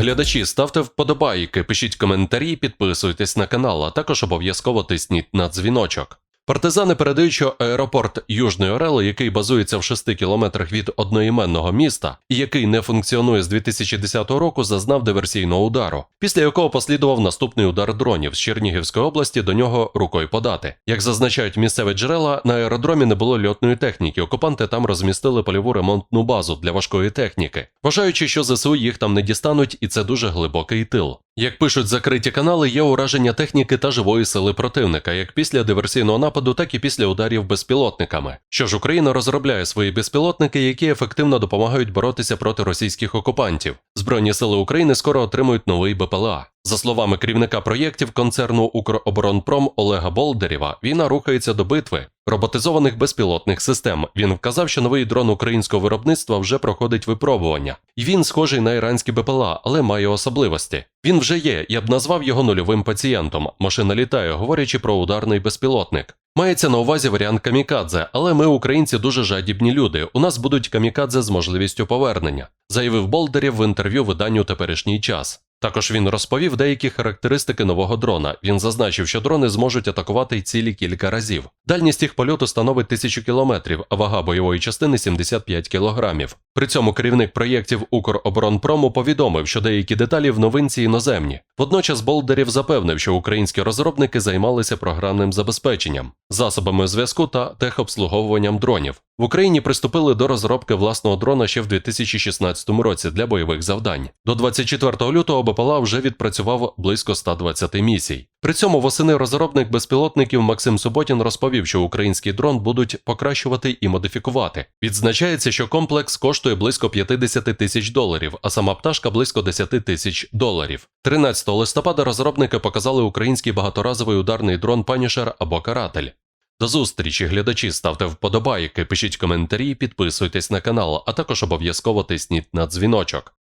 глядачі, ставте вподобайки, пишіть коментарі, підписуйтесь на канал, а також обов'язково тисніть на дзвіночок. Партизани передають, що аеропорт Южної Орели, який базується в 6 кілометрах від одноіменного міста і який не функціонує з 2010 року, зазнав диверсійного удару, після якого послідував наступний удар дронів з Чернігівської області до нього рукою подати. Як зазначають місцеві джерела, на аеродромі не було льотної техніки. Окупанти там розмістили польову ремонтну базу для важкої техніки, вважаючи, що ЗСУ їх там не дістануть, і це дуже глибокий тил. Як пишуть закриті канали, є ураження техніки та живої сили противника, як після диверсійного нападу, так і після ударів безпілотниками. Що ж, Україна розробляє свої безпілотники, які ефективно допомагають боротися проти російських окупантів. Збройні сили України скоро отримують новий БПЛА. За словами керівника проєктів концерну Укроборонпром Олега Болдерєва, війна рухається до битви роботизованих безпілотних систем. Він вказав, що новий дрон українського виробництва вже проходить випробування, і він схожий на іранський БПЛА, але має особливості. Він вже є, я б назвав його нульовим пацієнтом. Машина літає, говорячи про ударний безпілотник. Мається на увазі варіант камікадзе, але ми, українці, дуже жадібні люди. У нас будуть камікадзе з можливістю повернення, заявив Болдерів в інтерв'ю виданню теперішній час. Також він розповів деякі характеристики нового дрона. Він зазначив, що дрони зможуть атакувати й цілі кілька разів. Дальність їх польоту становить тисячу кілометрів, а вага бойової частини 75 кілограмів. При цьому керівник проєктів Укроборонпрому повідомив, що деякі деталі в новинці іноземні. Водночас Болдерів запевнив, що українські розробники займалися програмним забезпеченням, засобами зв'язку та техобслуговуванням дронів. В Україні приступили до розробки власного дрона ще в 2016 році для бойових завдань. До 24 лютого БПЛА вже відпрацював близько 120 місій. При цьому восени розробник безпілотників Максим Суботін розповів, що український дрон будуть покращувати і модифікувати. Відзначається, що комплекс коштує близько 50 тисяч доларів, а сама пташка близько 10 тисяч доларів. 13 листопада розробники показали український багаторазовий ударний дрон Панішер або Каратель. До зустрічі, глядачі, ставте вподобайки, пишіть коментарі, підписуйтесь на канал, а також обов'язково тисніть на дзвіночок.